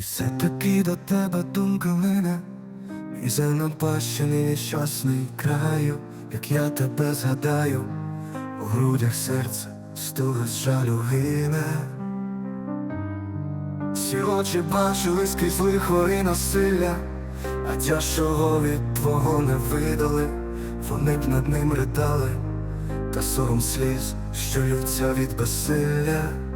І все таки до тебе думка мене, і занапащений нещасний краю, як я тебе згадаю, у грудях серце стуга з жалю гине. Всі очі бачили скрізь лихо і насилля, а тяжчого від твого не видали, вони б над ним ридали, та сором сліз, що ллються від безсилля.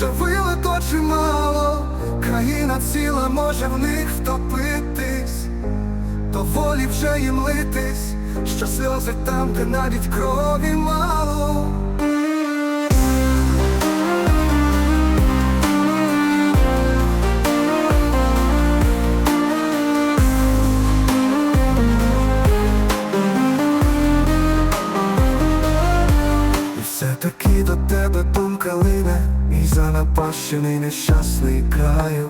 Вже вилито чимало, країна ціла може в них втопитись, доволі вже їм литись, що сльози там, де навіть крові мало. Думка лине, мій занапащений нещасний краю,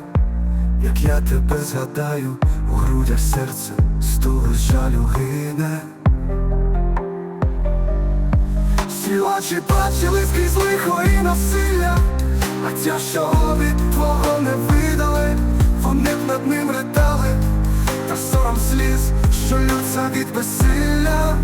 як я тебе згадаю, у грудях серце стули жалю гине. Всі очі бачили скрізь лихо і насилля, а тяжчого від твого не видали, вони б над ним ридали, та сором сліз, що лються від безсилля.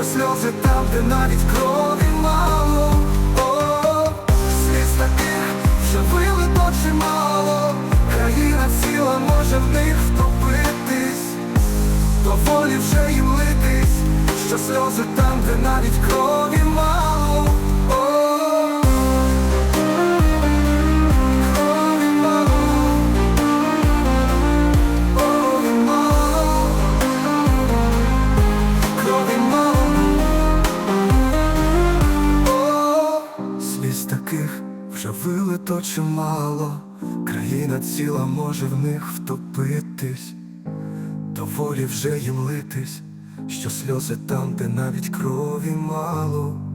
Що сльози там, де навіть крові мало. О, сліз таких, що вилито чимало, країна ціла може в них втопитись, доволі вже їм литись, що сльози там, де навіть крові вже вилито чимало, країна ціла може в них втопитись, доволі вже їм литись, що сльози там, де навіть крові мало.